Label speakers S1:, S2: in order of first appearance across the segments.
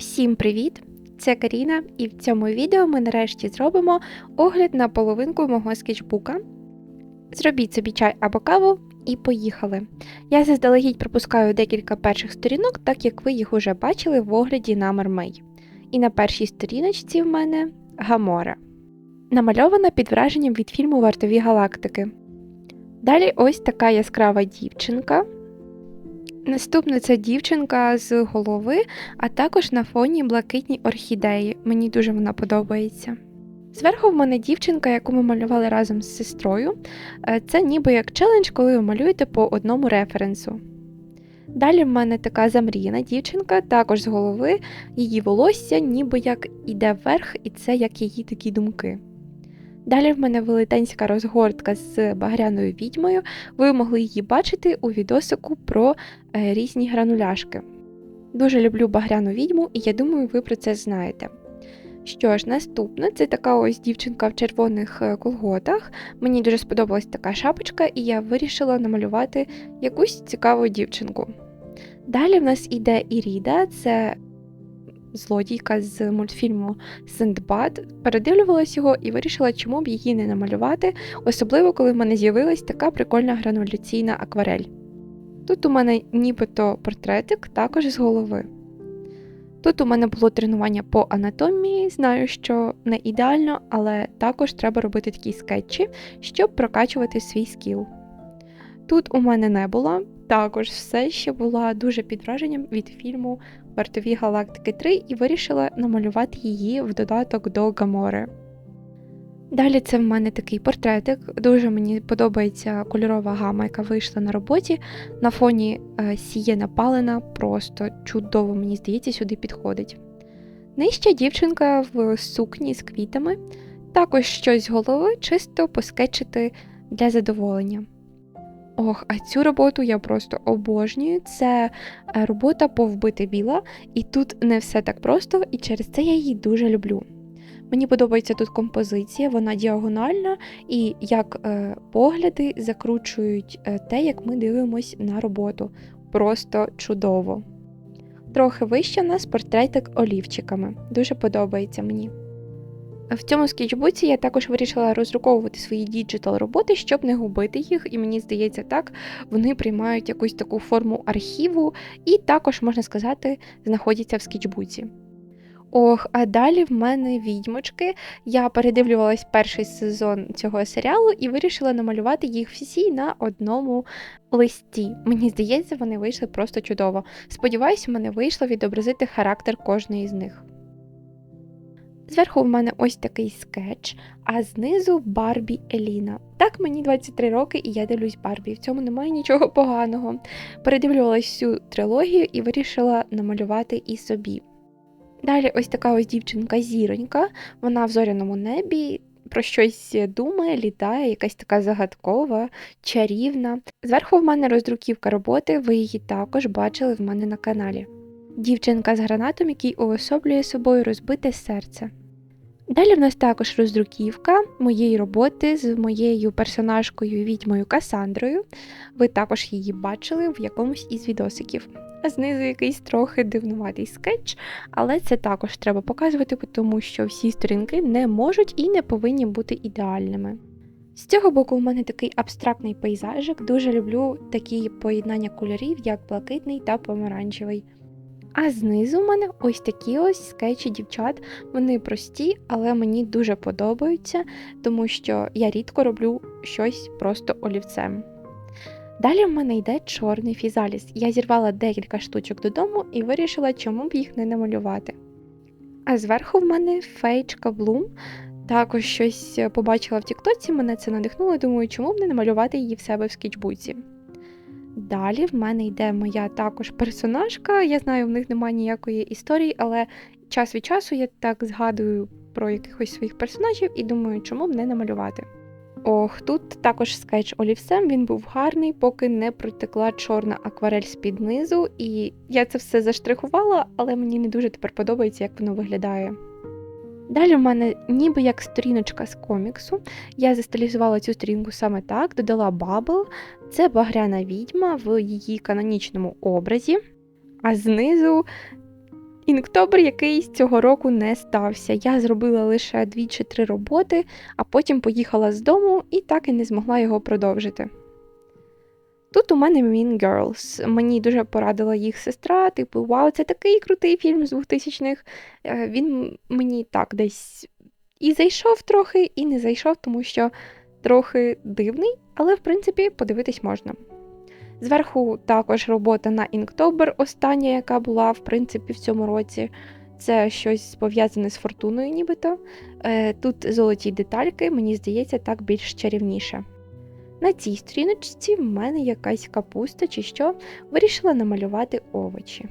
S1: Всім привіт! Це Каріна, і в цьому відео ми нарешті зробимо огляд на половинку мого скетчбука. Зробіть собі чай або каву і поїхали. Я заздалегідь пропускаю декілька перших сторінок, так як ви їх уже бачили в огляді на Мермей. І на першій сторіночці в мене Гамора. Намальована під враженням від фільму Вартові галактики. Далі ось така яскрава дівчинка. Наступна це дівчинка з голови, а також на фоні блакитні орхідеї. Мені дуже вона подобається. Зверху в мене дівчинка, яку ми малювали разом з сестрою. Е, Це ніби як челендж, коли ви малюєте по одному референсу. Далі в мене така замріяна дівчинка, також з голови, її волосся ніби як іде вверх, і це як її такі думки. Далі в мене велетенська розгортка з багряною відьмою. Ви могли її бачити у відосику про різні грануляшки. Дуже люблю багряну відьму, і я думаю, ви про це знаєте. Що ж, наступне це така ось дівчинка в червоних е, колготах. Мені дуже сподобалась така шапочка, і я вирішила намалювати якусь цікаву дівчинку. Далі в нас іде Іріда, це злодійка з мультфільму Синдбад. Передивлювалась його і вирішила, чому б її не намалювати, особливо коли в мене з'явилась така прикольна грануляційна акварель. Тут у мене нібито портретик також з голови. Тут у мене було тренування по анатомії, знаю, що не ідеально, але також треба робити такі скетчі, щоб прокачувати свій скіл. Тут у мене не було, також все ще була дуже під враженням від фільму Вартові Галактики 3 і вирішила намалювати її в додаток до Гамори. Далі це в мене такий портретик. Дуже мені подобається кольорова гама, яка вийшла на роботі. На фоні е, сіє напалена, просто чудово, мені здається, сюди підходить. Нижча дівчинка в сукні з квітами, також щось з голови, чисто поскетчити для задоволення. Ох, а цю роботу я просто обожнюю. Це е, робота по вбити біла, і тут не все так просто, і через це я її дуже люблю. Мені подобається тут композиція, вона діагональна, і як е, погляди закручують е, те, як ми дивимось на роботу. Просто чудово. Трохи вище у нас портретик олівчиками. Дуже подобається мені. В цьому скетчбуці я також вирішила роздруковувати свої діджитал роботи, щоб не губити їх, і мені здається, так вони приймають якусь таку форму архіву, і також, можна сказати, знаходяться в скетчбуці. Ох, а далі в мене відьмочки. Я передивлювалась перший сезон цього серіалу і вирішила намалювати їх всі на одному листі. Мені здається, вони вийшли просто чудово. Сподіваюся, в мене вийшло відобразити характер кожної з них. Зверху в мене ось такий скетч, а знизу Барбі Еліна. Так, мені 23 роки і я дивлюсь Барбі. В цьому немає нічого поганого. Передивлювалась всю трилогію і вирішила намалювати і собі. Далі ось така ось дівчинка-зіронька, вона в зоряному небі. Про щось думає, літає, якась така загадкова, чарівна. Зверху в мене роздруківка роботи, ви її також бачили в мене на каналі. Дівчинка з гранатом, який уособлює собою розбите серце. Далі в нас також роздруківка моєї роботи з моєю персонажкою відьмою Касандрою. Ви також її бачили в якомусь із відосиків. А знизу якийсь трохи дивнуватий скетч, але це також треба показувати, тому що всі сторінки не можуть і не повинні бути ідеальними. З цього боку, у мене такий абстрактний пейзажик. Дуже люблю такі поєднання кольорів, як блакитний та помаранчевий. А знизу у мене ось такі ось скетчі дівчат. Вони прості, але мені дуже подобаються, тому що я рідко роблю щось просто олівцем. Далі в мене йде чорний фізаліс. Я зірвала декілька штучок додому і вирішила, чому б їх не намалювати. А зверху в мене фейчка Блум. Також щось побачила в Тіктоці, мене це надихнуло, думаю, чому б не намалювати її в себе в скетчбуці. Далі в мене йде моя також персонажка. Я знаю, в них немає ніякої історії, але час від часу я так згадую про якихось своїх персонажів і думаю, чому б не намалювати. Ох, тут також скетч олівцем, він був гарний, поки не протекла чорна акварель з-під низу, і я це все заштрихувала, але мені не дуже тепер подобається, як воно виглядає. Далі в мене ніби як сторіночка з коміксу. Я застилізувала цю сторінку саме так, додала бабл. Це багряна відьма в її канонічному образі. А знизу Інктобер якийсь цього року не стався. Я зробила лише дві чи три роботи, а потім поїхала з дому і так і не змогла його продовжити. Тут у мене Mean Girls. Мені дуже порадила їх сестра, типу, вау, це такий крутий фільм з 2000-х. Е, Він мені так десь і зайшов трохи, і не зайшов, тому що трохи дивний, але в принципі подивитись можна. Зверху також робота на Inktober, остання, яка була в принципі в цьому році. Це щось пов'язане з фортуною, нібито. Е, Тут золоті детальки, мені здається, так більш чарівніше. На цій сторіночці в мене якась капуста чи що, вирішила намалювати овочі.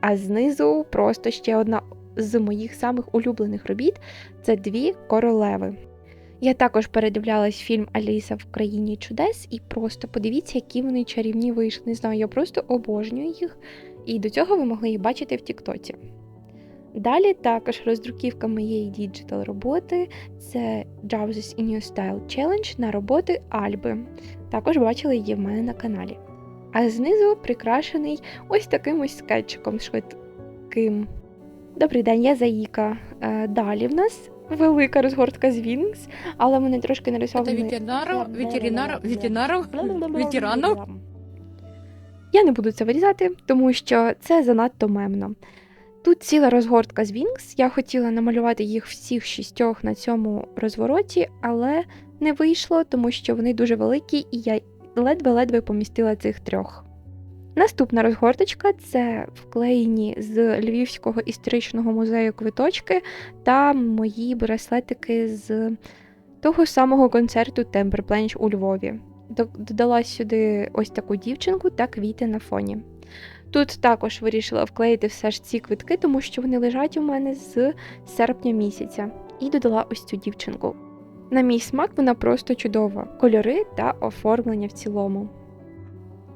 S1: А знизу просто ще одна з моїх самих улюблених робіт це дві королеви. Я також передивлялась фільм Аліса в країні чудес, і просто подивіться, які вони чарівні вийшли. Не знаю, я просто обожнюю їх, і до цього ви могли їх бачити в Тіктоці. Далі також роздруківка моєї діджитал роботи це Trousers in Your Style Challenge на роботи Альби. Також бачили її в мене на каналі. А знизу прикрашений ось таким ось скетчиком швидким. Добрий день, я Заїка. Е, Далі в нас велика розгортка з Вінкс, але вони трошки нарисовані.
S2: ветеринаров, ветеринаров, ветеринаров, ветеранов.
S1: Я не буду це вирізати, тому що це занадто мемно. Тут ціла розгортка з Вінкс. Я хотіла намалювати їх всіх шістьох на цьому розвороті, але не вийшло, тому що вони дуже великі, і я ледве-ледве помістила цих трьох. Наступна розгорточка це вклеєні з Львівського історичного музею квиточки та мої браслетики з того самого концерту Темберпленч у Львові. До- Додала сюди ось таку дівчинку та квіти на фоні. Тут також вирішила вклеїти все ж ці квитки, тому що вони лежать у мене з серпня місяця, і додала ось цю дівчинку. На мій смак вона просто чудова, кольори та оформлення в цілому.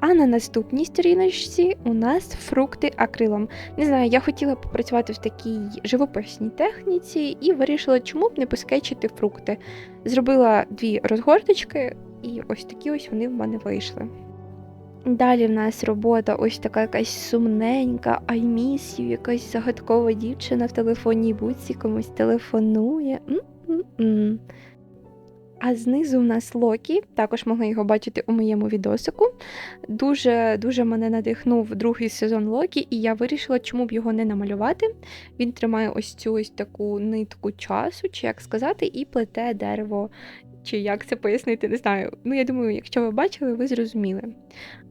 S1: А на наступній сторіночці у нас фрукти акрилом. Не знаю, я хотіла попрацювати в такій живописній техніці і вирішила, чому б не поскетчити фрукти. Зробила дві розгорточки, і ось такі ось вони в мене вийшли. Далі в нас робота ось така якась сумненька, I якась загадкова дівчина в телефонній будці комусь телефонує. М-м-м. А знизу в нас Локі, також могли його бачити у моєму відосику. Дуже дуже мене надихнув другий сезон Локі, і я вирішила, чому б його не намалювати. Він тримає ось цю ось таку нитку часу, чи як сказати, і плете дерево. Чи як це пояснити, не знаю. Ну, я думаю, якщо ви бачили, ви зрозуміли.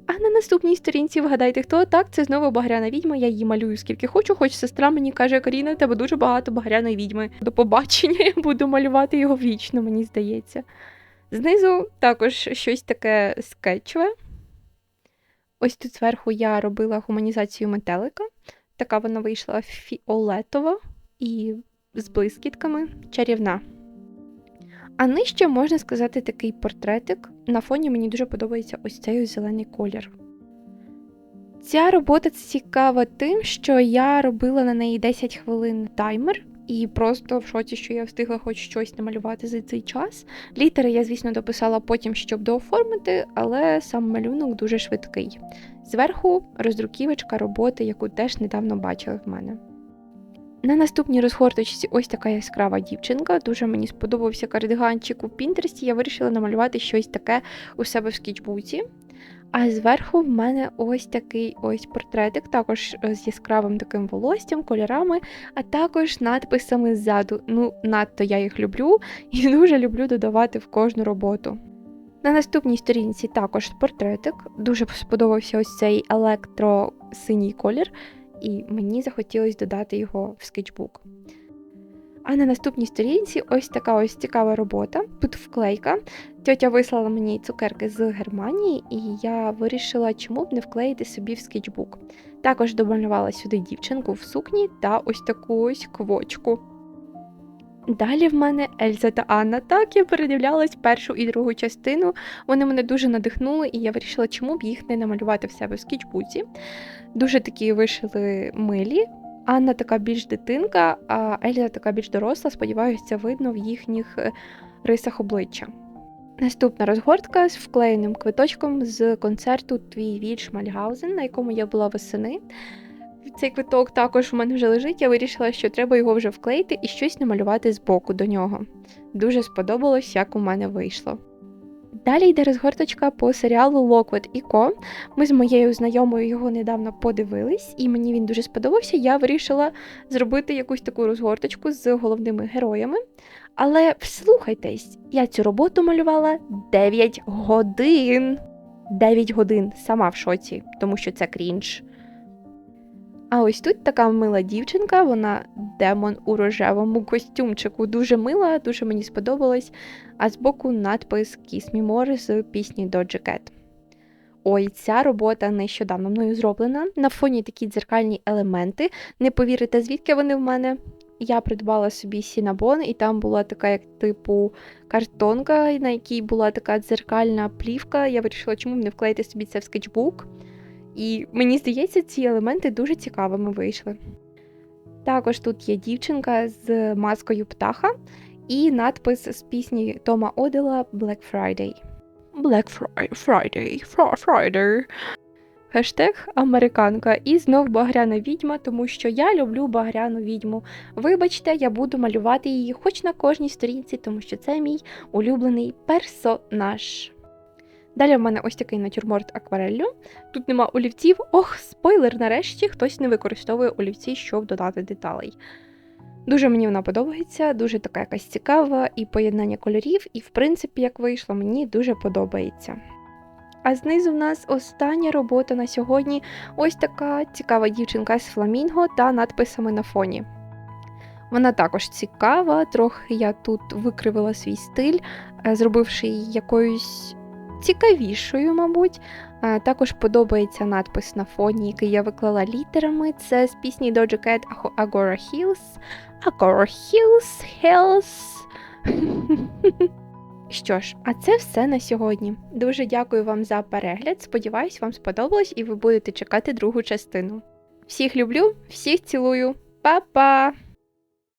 S1: А на наступній сторінці вгадайте, хто так, це знову багряна відьма. Я її малюю скільки хочу, хоч сестра мені каже, Каріна, тебе дуже багато багряної відьми. До побачення я буду малювати його вічно, мені здається. Знизу також щось таке скетчеве. Ось тут зверху я робила гуманізацію метелика. Така вона вийшла фіолетова і з блискітками чарівна. А нижче можна сказати такий портретик. На фоні мені дуже подобається ось цей зелений колір. Ця робота цікава тим, що я робила на неї 10 хвилин таймер, і просто в шоці, що я встигла хоч щось намалювати за цей час. Літери я, звісно, дописала потім, щоб дооформити, але сам малюнок дуже швидкий. Зверху роздруківочка роботи, яку теж недавно бачили в мене. На наступній розгорточці ось така яскрава дівчинка. Дуже мені сподобався кардиганчик у Пінтерсті. Я вирішила намалювати щось таке у себе в скетчбуці. А зверху в мене ось такий ось портретик, також е, з яскравим таким волоссям, кольорами, а також надписами ззаду. Ну, надто я їх люблю і дуже люблю додавати в кожну роботу. На наступній сторінці також портретик. Дуже сподобався ось цей електро-синій колір, і мені захотілося додати його в скетчбук. А на наступній сторінці ось така ось цікава робота. Тут вклейка. Тьотя вислала мені цукерки з Германії, і я вирішила, чому б не вклеїти собі в скетчбук. Також домалювала сюди дівчинку в сукні та ось таку ось квочку. Далі в мене Ельза та Анна. Так, я передивлялась першу і другу частину. Вони мене дуже надихнули, і я вирішила, чому б їх не намалювати в себе в скетчбуці. Дуже такі вишили милі. Анна така більш дитинка, а Ельза така більш доросла. Сподіваюся, це видно в їхніх е, рисах обличчя. Наступна розгортка з вклеєним квиточком з концерту Твій вірш Мальгаузен, на якому я була восени. Цей квиток також у мене вже лежить. Я вирішила, що треба його вже вклеїти і щось намалювати збоку до нього. Дуже сподобалось, як у мене вийшло. Далі йде розгорточка по серіалу Lockwood і Co. Ми з моєю знайомою його недавно подивились, і мені він дуже сподобався. Я вирішила зробити якусь таку розгорточку з головними героями. Але вслухайтесь, я цю роботу малювала 9 годин. 9 годин сама в шоці, тому що це крінж. А ось тут така мила дівчинка, вона демон у рожевому костюмчику. Дуже мила, дуже мені сподобалось. А збоку надпис Kiss Me More з пісні Doja Cat. Ой, ця робота нещодавно мною зроблена. На фоні такі дзеркальні елементи. Не повірите, звідки вони в мене. Я придбала собі сінабон, і там була така, як типу, картонка, на якій була така дзеркальна плівка. Я вирішила, чому б не вклеїти собі це в скетчбук. І мені здається, ці елементи дуже цікавими вийшли. Також тут є дівчинка з маскою птаха і надпис з пісні Тома Одела Black Friday. Black Fri- Friday, Friday. Хештег американка і знов багряна відьма, тому що я люблю багряну відьму. Вибачте, я буду малювати її хоч на кожній сторінці, тому що це мій улюблений персонаж. Далі в мене ось такий натюрморт аквареллю. Тут нема олівців. Ох, спойлер, нарешті хтось не використовує олівці, щоб додати деталей. Дуже мені вона подобається, дуже така якась цікава, і поєднання кольорів, і в принципі, як вийшло, мені дуже подобається. А знизу в нас остання робота на сьогодні ось така цікава дівчинка з фламінго та надписами на фоні. Вона також цікава, трохи я тут викривила свій стиль, е, зробивши її якоюсь цікавішою, мабуть. Також подобається надпис на фоні, який я виклала літерами. Це з пісні Doja Cat Agora Hills. Agora Hills, Hills. Що ж, а це все на сьогодні. Дуже дякую вам за перегляд. Сподіваюсь, вам сподобалось і ви будете чекати другу частину. Всіх люблю, всіх цілую. Па-па!